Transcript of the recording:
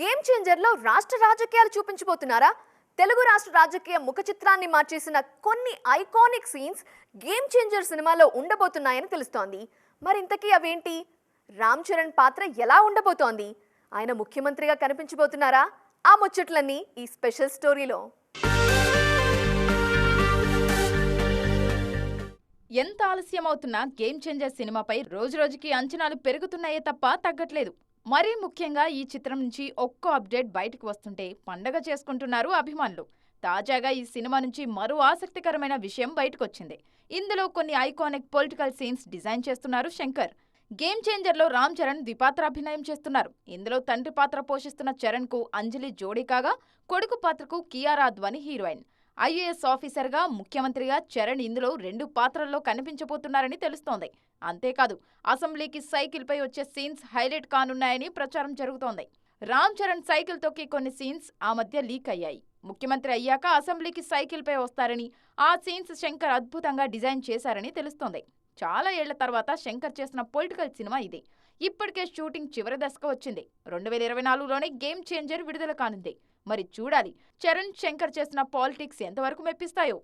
Game చేంజర్లో రాష్ట్ర రాజకీయాలు చూపించబోతున్నారా? తెలుగు రాష్ట్ర రాజకీయ ముఖ చిత్రాన్ని మార్చేసిన కొన్ని ఐకానిక్ సీన్స్ గేమ్ చేంజర్ సినిమాలో ఉండబోతున్నాయని తెలుస్తోంది. మరింతకీ అవేంటి? రామ్ చరణ్ పాత్ర ఎలా ఉండబోతోంది? ఆయన ముఖ్యమంత్రిగా కనిపించబోతున్నారా? ఆ ముచ్చట్లన్నీ ఈ స్పెషల్ స్టోరీలో. ఎంత ఆలస్యం అవుతున్నా గేమ్ చేంజర్ సినిమాపై రోజురోజుకి అంచనాలు పెరుగుతున్నాయే తప్ప తగ్గట్లేదు. మరీ ముఖ్యంగా ఈ చిత్రం నుంచి ఒక్కో అప్డేట్ బయటకు వస్తుంటే పండగ చేసుకుంటున్నారు అభిమానులు. తాజాగా ఈ సినిమా నుంచి మరో ఆసక్తికరమైన విషయం బయటకొచ్చింది. ఇందులో కొన్ని ఐకానిక్ పొలిటికల్ సీన్స్ డిజైన్ చేస్తున్నారు శంకర్. గేమ్ చేంజర్లో రామ్ చరణ్ ద్విపాత్ర అభినయం చేస్తున్నారు. ఇందులో తండ్రి పాత్ర పోషిస్తున్న చరణ్కు అంజలి జోడీ కాగా కొడుకు పాత్రకు కియారా ధ్వని హీరోయిన్. ఐఏఎస్ ఆఫీసర్గా ముఖ్యమంత్రిగా చరణ్ ఇందులో రెండు పాత్రల్లో కనిపించబోతున్నారని తెలుస్తోంది. అంతేకాదు అసెంబ్లీకి సైకిల్పై వచ్చే సీన్స్ హైలైట్ కానున్నాయని ప్రచారం జరుగుతోంది. రామ్ చరణ్ సైకిల్ తొక్కి కొన్ని సీన్స్ ఆ మధ్య లీక్ అయ్యాయి. ముఖ్యమంత్రి అయ్యాక అసెంబ్లీకి సైకిల్పై వస్తారని ఆ సీన్స్ శంకర్ అద్భుతంగా డిజైన్ చేశారని తెలుస్తోంది. చాలా ఏళ్ళ తర్వాత శంకర్ చేసిన పొలిటికల్ సినిమా ఇది. ఇప్పటికే షూటింగ్ చివరి దశకు వచ్చింది. రెండు వేల ఇరవై నాలుగులోనే గేమ్ చేంజర్ విడుదల కానుంది. మరి చూడాలి. చరణ్ శంకర్ చేసిన పాలిటిక్స్ ఎంతవరకు మెప్పిస్తాయో.